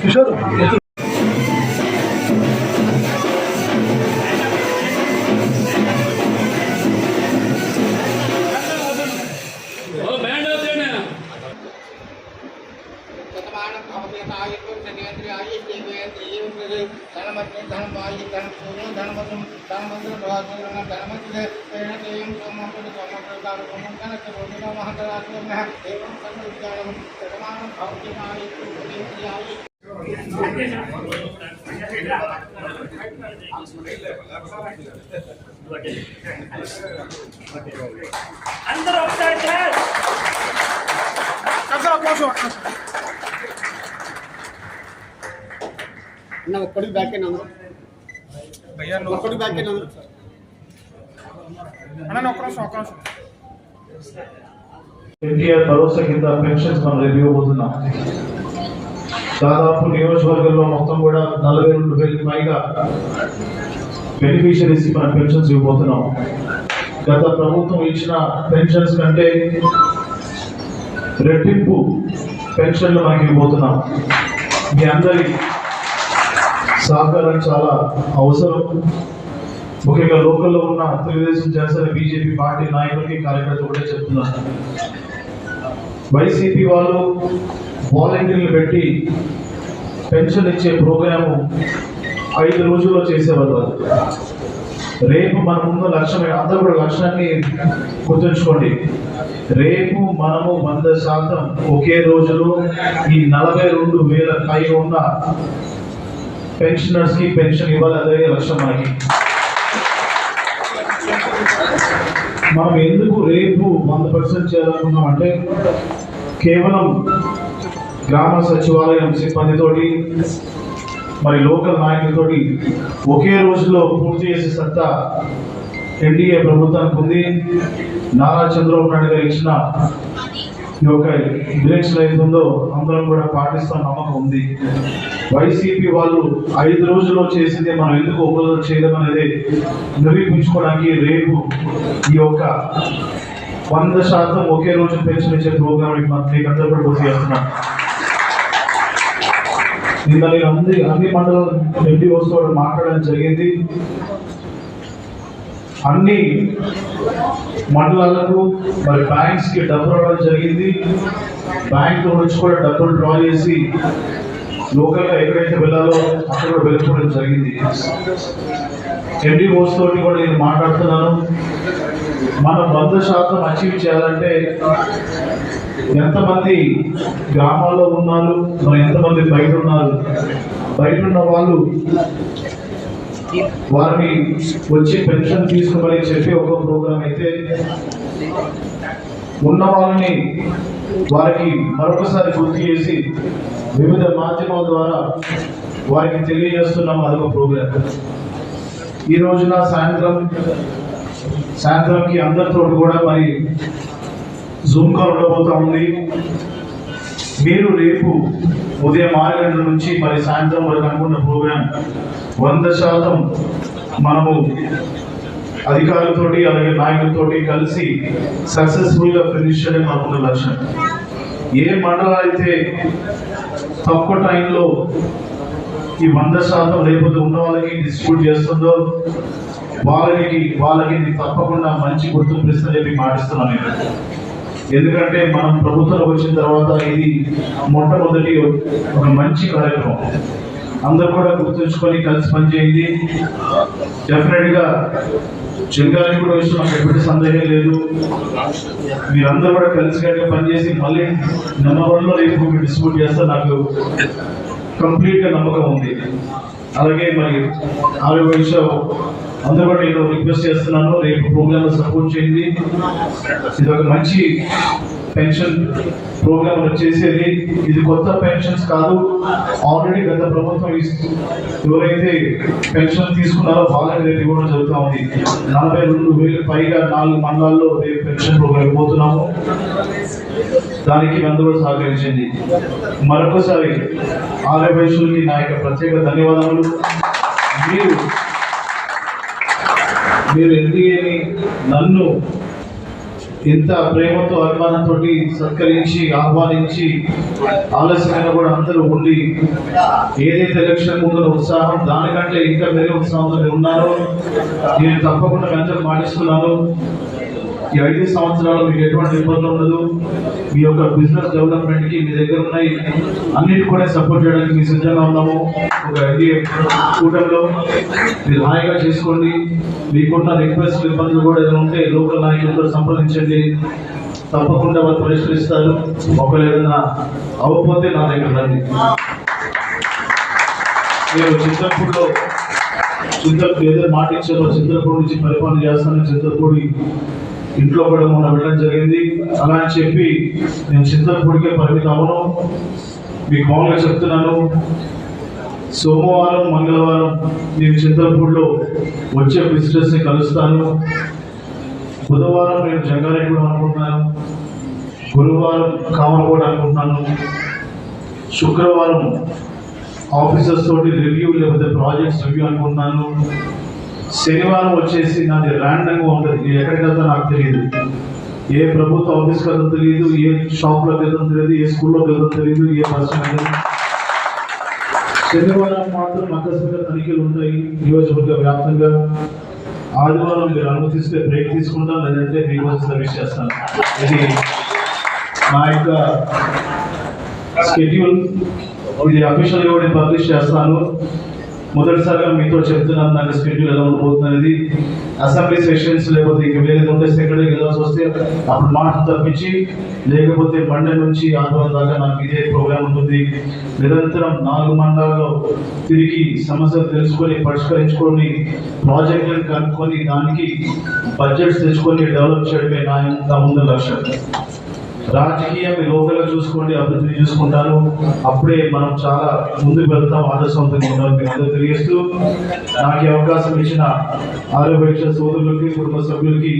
কিশোর శతమానం భవతి ఆయుర్వం శతేంద్రియ ఆయుష్యేంద్రియ ధనమత్యం ధనమాయి ధన సూర్యం ధనమతం ధనమంత్ర భవాసురం ధనమంత్రి తేయం సోమపుడు సోమపుడు దారు సోమం కనక రోగిన మహంతరాత్మ ఏవం సర్వ విజ్ఞానం శతమానం భవతి ఆయుర్వం శతేంద్రియ ఆయుష్ అందరూ ఒకసారి సార్ అన్న ఒక్కడికి బ్యాక్ అయినా ఒక్కడికి బ్యాక్ అయినా ఎన్టీఆర్ భరోసా కింద పెన్షన్స్ మనం రివ్యూ అవుతున్నాం దాదాపు నియోజకవర్గంలో మొత్తం కూడా నలభై రెండు వేలకు పైగా బెనిఫిషరీస్ మనం పెన్షన్స్ ఇవ్వబోతున్నాం. గత ప్రభుత్వం ఇచ్చిన పెన్షన్స్ కంటే రెట్టింపు పెన్షన్లు మనకి ఇవ్వబోతున్నాం. మీ అందరి సహకారం చాలా అవసరం. ముఖ్యంగా లోకల్లో ఉన్న తెలుగుదేశం జనసేన బీజేపీ పార్టీ నాయకులకి కార్యకర్తలు కూడా చెప్తున్నారు. వైసీపీ వాళ్ళు వాలంటీర్లు పెట్టి పెన్షన్ ఇచ్చే ప్రోగ్రాము ఐదు రోజుల్లో చేసేవాళ్ళు రేపు మన ముందు లక్ష్యమే అందరూ కూడా లక్ష్యాన్ని గుర్తుంచుకోండి. రేపు మనము వంద శాతం ఒకే రోజులో ఈ నలభై రెండు వేల పై ఉన్న పెన్షనర్స్కి పెన్షన్ ఇవ్వాలి అదే లక్ష్యం మనకి. మనం ఎందుకు రేపు వంద పర్సెంట్ చేయాలనుకున్నాం అంటే కేవలం గ్రామ సచివాలయం సిబ్బందితోటి మరి లోకల్ నాయకులతోటి ఒకే రోజులో పూర్తి చేసే సత్తా ఎన్డీఏ ప్రభుత్వానికి ఉంది. నారా చంద్రబాబు నాయుడు గారు ఇచ్చిన ఈ యొక్క డిరెక్షన్ అవుతుందో అందరం కూడా పాటిస్తాం నమ్మకం ఉంది. వైసీపీ వాళ్ళు ఐదు రోజుల్లో చేసింది మనం ఎందుకు ఒక చేయడం అనేది నిరూపించుకోవడానికి రేపు ఈ యొక్క వంద శాతం ఒకే రోజు పెన్షన్ ఇచ్చే ప్రోగ్రామ్ మీకు అందరూ కూడా పూర్తి చేస్తున్నాను నిన్న నేను అన్ని అన్ని మండలం రెడ్డి వస్తూ మాట్లాడడం జరిగింది. అన్ని మండలాలకు మరి బ్యాంక్స్కి డబ్బు రావడం జరిగింది. బ్యాంక్ నుంచి కూడా డబ్బులు డ్రా చేసి లోకల్గా ఎక్కడైతే వెళ్ళాలో అక్కడ వెళ్ళిపోవడం జరిగింది. ఎన్డీఓస్ తోటి కూడా నేను మాట్లాడుతున్నాను. మనం వంద శాతం అచీవ్ చేయాలంటే ఎంతమంది గ్రామాల్లో ఉన్నారు మరి ఎంతమంది బయట ఉన్నారు? బయట ఉన్న వాళ్ళు వారిని వచ్చి పెన్షన్ తీసుకోమని చెప్పి ఒక ప్రోగ్రామ్ అయితే ఉన్న వాళ్ళని వారికి మరొకసారి గుర్తు చేసి వివిధ మాధ్యమాల ద్వారా వారికి తెలియజేస్తున్నాం అదొక ప్రోగ్రామ్. ఈ రోజున సాయంత్రం సాయంత్రంకి అందరితో కూడా మరి జూమ్ కాల్ ఉండబోతా ఉంది. మీరు రేపు ఉదయం ఆరు గంటల నుంచి మరి సాయంత్రం వరకు అనుకున్న ప్రోగ్రాం వంద శాతం మనము అధికారులతోటి అలాగే నాయకులతోటి కలిసి సక్సెస్ఫుల్గా ఫినిష్ చేయడం మనకున్న లక్ష్యం. ఏ మండలం అయితే తక్కువ టైంలో ఈ వంద శాతం లేకపోతే ఉన్న వాళ్ళకి డిస్ట్రిబ్యూట్ చేస్తుందో వాళ్ళకి వాళ్ళకి ఇది తప్పకుండా మంచి గుర్తింపు ఇస్తుందని చెప్పి మాటిస్తున్నాను నేను ఎందుకంటే మనం ప్రభుత్వం వచ్చిన తర్వాత ఇది మొట్టమొదటి ఒక మంచి కార్యక్రమం. అందరూ కూడా గుర్తుంచుకొని కలిసి పనిచేయండి. డెఫినెట్గా గా కూడా విషయం నాకు ఎటువంటి సందేహం లేదు. మీరందరూ కూడా కలిసి పనిచేసి మళ్ళీ నెంబర్ వన్ రేపు మీరు డిస్ట్రిబ్యూట్ చేస్తే నాకు కంప్లీట్గా నమ్మకం ఉంది. అలాగే మరి ఆరోగ్య అందరూ కూడా నేను రిక్వెస్ట్ చేస్తున్నాను రేపు ప్రోగ్రామ్ సపోర్ట్ చేయండి. ఇది ఒక మంచి పెన్షన్ ప్రోగ్రామ్ వచ్చేసేది. ఇది కొత్త పెన్షన్స్ కాదు ఆల్రెడీ గత ప్రభుత్వం ఎవరైతే పెన్షన్ తీసుకున్నారో బాగా రేపు ఇవ్వడం జరుగుతూ ఉంది. నలభై రెండు వేలు పైగా నాలుగు మండలాల్లో రేపు పెన్షన్ ప్రోగ్రామ్ పోతున్నాము. దానికి అందరూ సహకరించింది మరొకసారి ఆలయ వైశ్యులకి నా యొక్క ప్రత్యేక ధన్యవాదాలు మీరు మీరు ఎన్డీఏని నన్ను ఇంత ప్రేమతో అభిమానంతో సత్కరించి ఆహ్వానించి ఆలస్యమైన కూడా అందరూ ఉండి ఏదైతే ఎలక్షన్ ముందు ఉత్సాహం దానికంటే ఇంకా వేరే ఉత్సాహంతో ఉన్నారో నేను తప్పకుండా అందరూ మాటిస్తున్నాను. ఈ ఐదు సంవత్సరాలు మీకు ఎటువంటి ఇబ్బంది ఉండదు. మీ యొక్క బిజినెస్ డెవలప్మెంట్కి మీ దగ్గర ఉన్నాయి. అన్నిటి కూడా సపోర్ట్ చేయడానికి మీ సిద్ధంగా ఉన్నాము. ఒక ఎన్డీఏ కూటమిలో మీరు హాయిగా చేసుకోండి. మీకున్న రిక్వెస్ట్ ఇబ్బందులు కూడా ఏదైనా ఉంటే లోకల్ నాయకులతో సంప్రదించండి. తప్పకుండా వాళ్ళు పరిష్కరిస్తారు. ఒకవేళ ఏదైనా అవ్వకపోతే నా దగ్గర రండి. మీరు చిత్రపూడిలో చిత్రపూడి ఏదైనా మాట ఇచ్చారో. చిత్రపూడి నుంచి పరిపాలన చేస్తానని చిత్రపూడి ఇంట్లో కూడా మొన్న వెళ్ళడం జరిగింది. అలా అని చెప్పి నేను చింతపూడికే పరిమితం అవను మీకు మామూలుగా చెప్తున్నాను. సోమవారం మంగళవారం నేను చింతలపూడిలో వచ్చే విజిటర్స్ని కలుస్తాను. బుధవారం నేను జంగారెడ్డి అనుకుంటున్నాను. గురువారం కామరకోట అనుకుంటున్నాను. శుక్రవారం ఆఫీసర్స్ తోటి రివ్యూ లేకపోతే ప్రాజెక్ట్స్ రివ్యూ అనుకుంటున్నాను. శనివారం వచ్చేసి నాది ర్యాండంగా ఉంటుంది. నేను ఎక్కడికి వెళ్తా నాకు తెలియదు. ఏ ప్రభుత్వ ఆఫీస్కి వెళ్తాం తెలియదు ఏ షాప్లోకి వెళ్తాం తెలియదు ఏ స్కూల్లోకి వెళ్తాం తెలియదు ఏ బస్ శనివారం మాత్రం ఆకస్మిక తనిఖీలు ఉంటాయి నియోజకవర్గ వ్యాప్తంగా. ఆదివారం మీరు అనుమతిస్తే బ్రేక్ తీసుకుంటాను లేదంటే మీకోసం సర్వీస్ చేస్తాను. ఇది నా యొక్క స్కెడ్యూల్ ఇది అఫీషియల్గా కూడా పబ్లిష్ చేస్తాను. మొదటిసారిగా మీతో చెప్తున్నాను నాకు స్కెడ్యూల్ ఎలా ఉండబోతున్నది అసెంబ్లీ సెషన్స్ లేకపోతే ఇంక వేరే ఉంటే సెక్రటరీకి వెళ్ళాల్సి వస్తే అప్పుడు మాట తప్పించి లేకపోతే మండే నుంచి ఆదివారం దాకా నాకు ఇదే ప్రోగ్రామ్ ఉంటుంది. నిరంతరం నాలుగు మండలాల్లో తిరిగి సమస్యలు తెలుసుకొని పరిష్కరించుకొని ప్రాజెక్టులను కనుక్కొని దానికి బడ్జెట్స్ తెచ్చుకొని డెవలప్ చేయడమే నా యొక్క ముందు లక్ష్యం. రాజకీయం లోపల చూసుకోండి అభివృద్ధి చూసుకుంటాను. అప్పుడే మనం చాలా ముందుకు వెళ్తాం ఆదర్శవంతంగా ఉండాలి తెలియజేస్తూ నాకు అవకాశం ఇచ్చిన ఆరోగ్య సోదరులకి కుటుంబ సభ్యులకి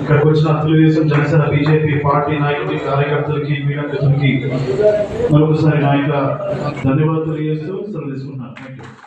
ఇక్కడికి వచ్చిన తెలుగుదేశం జనసేన బీజేపీ పార్టీ నాయకులకి కార్యకర్తలకి మీడియా మిత్రులకి మరొకసారి నాయక ధన్యవాదాలు తెలియజేస్తూ సెలవు థ్యాంక్ యూ